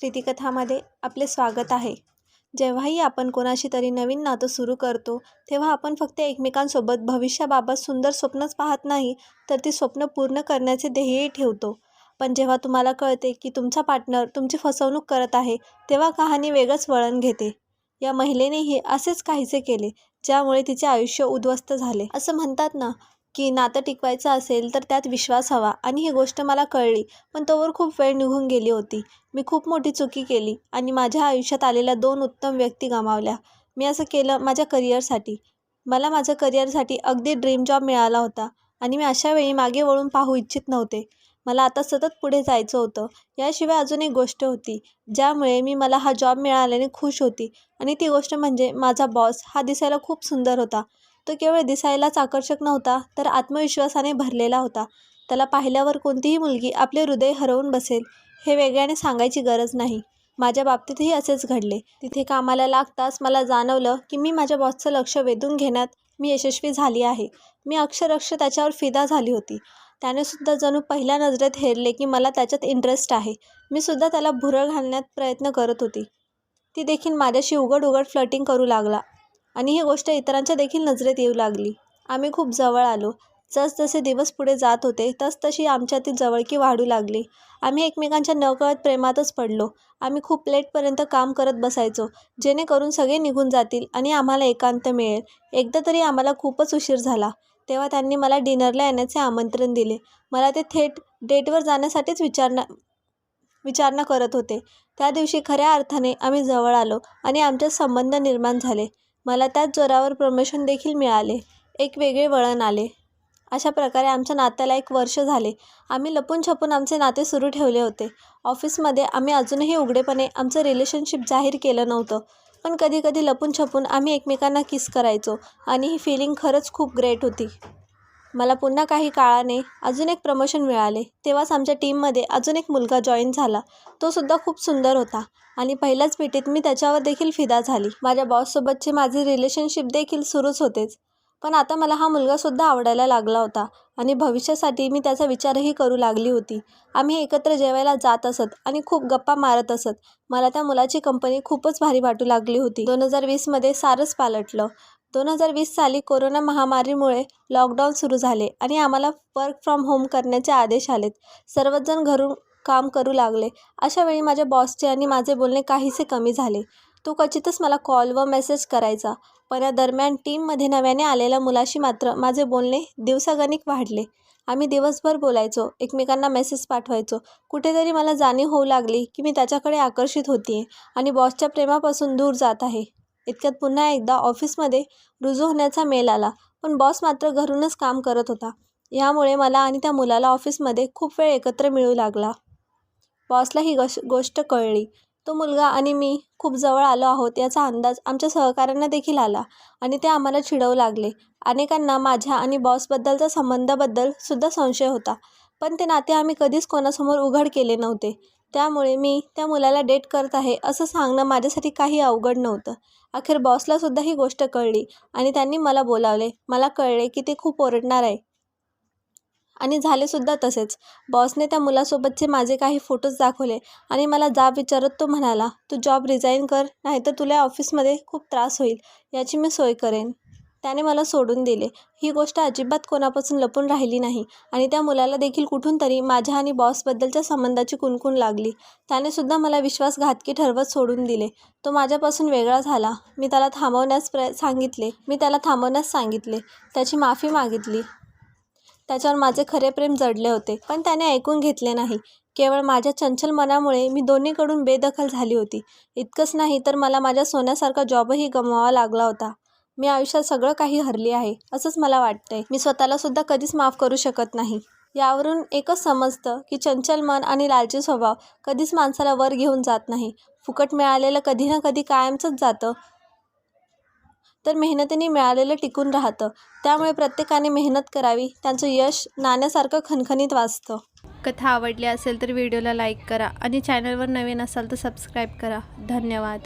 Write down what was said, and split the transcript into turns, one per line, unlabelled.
प्रीतिकथामध्ये आपले स्वागत आहे. जेव्हाही आपण कोणाशी तरी नवीन नातं सुरू करतो तेव्हा आपण फक्त एकमेकांसोबत भविष्याबाबत सुंदर स्वप्नच पाहत नाही तर ती स्वप्न पूर्ण करण्याचे ध्येयही ठेवतो. पण जेव्हा तुम्हाला कळते की तुमचा पार्टनर तुमची फसवणूक करत आहे तेव्हा कहाणी वेगळंच वळण घेते. या महिलेनेही असेच काहीसे केले ज्यामुळे तिचे आयुष्य उद्ध्वस्त झाले. असं म्हणतात ना की नातं टिकवायचं असेल तर त्यात विश्वास हवा. आणि ही गोष्ट मला कळली पण तोवर खूप वेळ निघून गेली होती. मी खूप मोठी चुकी केली आणि माझ्या आयुष्यात आलेल्या दोन उत्तम व्यक्ती गमावल्या. मी असं केलं माझ्या करिअरसाठी. मला माझं करिअरसाठी अगदी ड्रीम जॉब मिळाला होता आणि मी अशा वेळी मागे वळून पाहू इच्छित नव्हते. मला आता सतत पुढे जायचं होतं. याशिवाय अजून एक गोष्ट होती ज्यामुळे मी मला हा जॉब मिळाल्याने खुश होती. आणि ती गोष्ट म्हणजे माझा बॉस हा दिसायला खूप सुंदर होता. तो केवळ दिसायलाच आकर्षक नव्हता तर आत्मविश्वासाने भरलेला होता. त्याला पाहिल्यावर कोणतीही मुलगी आपले हृदय हरवून बसेल हे वेगळ्याने सांगायची गरज नाही. माझ्या बाबतीतही असेच घडले. तिथे कामाला लागताच मला जाणवलं की मी माझ्या बॉसचं लक्ष वेधून घेण्यात मी यशस्वी झाली आहे. मी अक्षरक्ष त्याच्यावर फिदा झाली होती. त्याने सुद्धा जणू पहिल्या नजरेत हेरले की मला त्याच्यात इंटरेस्ट आहे. मी सुद्धा त्याला भुरळ घालण्यात प्रयत्न करत होती. ती देखील माझ्याशी उघड उघड फ्लटिंग करू लागला. आणि ही गोष्ट इतरांच्या देखील नजरेत येऊ लागली. आम्ही खूप जवळ आलो. जसजसे दिवस पुढे जात होते तसतशी आमच्यातील जवळकी वाढू लागली. आम्ही एकमेकांच्या नकळत प्रेमातच पडलो. आम्ही खूप लेटपर्यंत काम करत बसायचो जेणेकरून सगळे निघून जातील आणि आम्हाला एकांत मिळेल. एकदा तरी आम्हाला खूपच उशीर झाला. तेव्हा त्यांनी मला डिनरला येण्याचे आमंत्रण दिले. मला ते थेट डेटवर जाण्यासाठीच विचारणा विचारणा करत होते. त्या दिवशी खऱ्या अर्थाने आम्ही जवळ आलो आणि आमच्यात संबंध निर्माण झाले. मला त्याच जोरावर प्रमोशन देखील मिळाले. एक वेगळे वळण आले. अशा प्रकारे आमच्या नात्याला एक वर्ष झाले. आम्ही लपून छपून आमचे नाते सुरू ठेवले होते. ऑफिसमध्ये आम्ही अजूनही उघडेपणे आमचं रिलेशनशिप जाहीर केलं नव्हतं. पण कधी कधी लपून छपून आम्ही एकमेकांना किस करायचो आणि ही फिलिंग खरंच खूप ग्रेट होती. मला पुन्हा काही काळाने अजून एक प्रमोशन मिळाले. तेव्हाच आमच्या टीममध्ये अजून एक मुलगा जॉईन झाला. तो सुद्धा खूप सुंदर होता. आणि पहिल्याच भेटीत मी त्याच्यावर देखील फिदा झाली. माझ्या बॉससोबतचे माझे रिलेशनशिप देखील सुरूच होतेच. पण आता मला हा मुलगासुद्धा आवडायला लागला होता. आणि भविष्यासाठी मी त्याचा विचारही करू लागली होती. आम्ही एकत्र जेवायला जात असत आणि खूप गप्पा मारत असत. मला त्या मुलाची कंपनी खूपच भारी वाटू लागली होती. दोन हजार वीसमध्ये सारंच पालटलं. दोन हजार वीस साली कोरोना महामारीमुळे लॉकडाऊन सुरू झाले आणि आम्हाला वर्क फ्रॉम होम करण्याचे आदेश आलेत. सर्वजण घरून काम करू लागले. अशावेळी माझ्या बॉसचे आणि माझे बोलणे काहीसे कमी झाले. तो क्वचितच मला कॉल व मेसेज करायचा. पण या दरम्यान टीममध्ये नव्याने आलेल्या मुलाशी मात्र माझे बोलणे दिवसागणिक वाढले. आम्ही दिवसभर बोलायचो एकमेकांना मेसेज पाठवायचो. कुठेतरी मला जाणीव होऊ लागली की मी त्याच्याकडे आकर्षित होती आणि बॉसच्या प्रेमापासून दूर जात आहे. इतक्यात पुन्हा एकदा ऑफिसमध्ये रुजू होण्याचा मेल आला. पण बॉस मात्र घरूनच काम करत होता. यामुळे मला आणि त्या मुलाला ऑफिसमध्ये खूप वेळ एकत्र मिळू लागला. बॉसला ही गश गोष्ट कळली. तो मुलगा आणि मी खूप जवळ आलो आहोत याचा अंदाज आमच्या सहकाऱ्यांना देखील आला आणि ते आम्हाला चिडवू लागले. अनेकांना माझ्या आणि बॉसबद्दलचा संबंधाबद्दल सुद्धा संशय होता. पण ते नाते आम्ही कधीच कोणासमोर उघड केले नव्हते. त्यामुळे मी त्या मुलाला डेट करत आहे असं सांगणं माझ्यासाठी काही अवघड नव्हतं. अखेर बॉसलासुद्धा ही गोष्ट कळली आणि त्यांनी मला बोलावले. मला कळले की ते खूप ओरडणार आहे. आणि झालेसुद्धा तसेच. बॉसने त्या मुलासोबतचे माझे काही फोटोज दाखवले आणि मला जाब विचारत तो म्हणाला तू जॉब रिझाईन कर नाहीतर तुला ऑफिसमध्ये खूप त्रास होईल. याची मी सोय करेन. त्याने मला सोडून दिले. ही गोष्ट अजिबात कोणापासून लपून राहिली नाही आणि त्या मुलाला देखील कुठून तरी माझ्या आणि बॉसबद्दलच्या संबंधाची कुणकुण लागली. त्याने सुद्धा मला विश्वासघातकी ठरवत सोडून दिले. तो माझ्यापासून वेगळा झाला. मी त्याला थांबवण्यास प्र सांगितले. मी त्याला थांबवण्यास सांगितले. त्याची माफी मागितली. त्याच्यावर माझे खरे प्रेम जडले होते. पण त्याने ऐकून घेतले नाही. केवळ माझ्या चंचल मनामुळे मी दोन्हीकडून बेदखल झाली होती. इतकंच नाही तर मला माझ्या सोन्यासारखा जॉबही गमवावा लागला होता. मी आयुष्यात सगळं काही हरली आहे असंच मला वाटतंय. मी स्वतःला सुद्धा कधीच माफ करू शकत नाही. यावरून एकच समजतं की चंचल मन आणि लालची स्वभाव कधीच माणसाला वर घेऊन जात नाही. फुकट मिळालेलं कधी ना कधी कायमचंच जातं. तर मेहनतीने मिळालेलं टिकून राहतं. त्यामुळे प्रत्येकाने मेहनत करावी त्यांचं यश नाण्यासारखं खणखणीत वाचतं.
कथा आवडली असेल तर व्हिडिओला लाईक करा आणि चॅनलवर नवीन असाल तर सबस्क्राईब करा. धन्यवाद.